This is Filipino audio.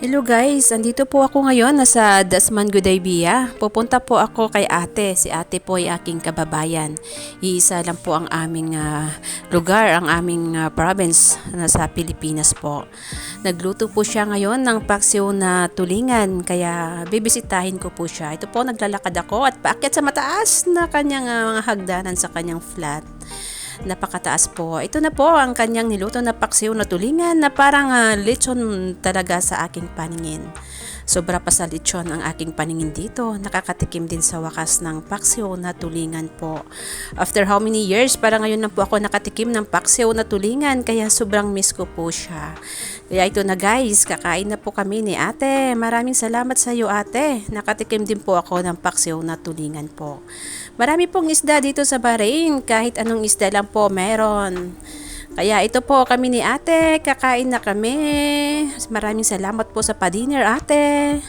Hello guys, andito po ako ngayon nasa Dasman Gudaybia. Pupunta po ako kay ate. Si ate po ay aking kababayan. Iisa lang po ang aming ah, lugar, ang aming ah, province na sa Pilipinas po. Nagluto po siya ngayon ng paksiw na tulingan kaya bibisitahin ko po siya. Ito po naglalakad ako at paakyat sa mataas na kanyang ah, mga hagdanan sa kanyang flat napakataas po. Ito na po ang kanyang niluto na paksiw na tulingan na parang ah, lechon talaga sa aking paningin. Sobra pa sa lechon ang aking paningin dito. Nakakatikim din sa wakas ng paksiw na tulingan po. After how many years, para ngayon na po ako nakatikim ng paksiw na tulingan kaya sobrang miss ko po siya. Kaya ito na guys, kakain na po kami ni ate. Maraming salamat sa iyo ate. Nakatikim din po ako ng paksiw na tulingan po. Marami pong isda dito sa Bahrain. Kahit anong isda lang po meron. Kaya ito po kami ni ate. Kakain na kami. Maraming salamat po sa pa-dinner ate.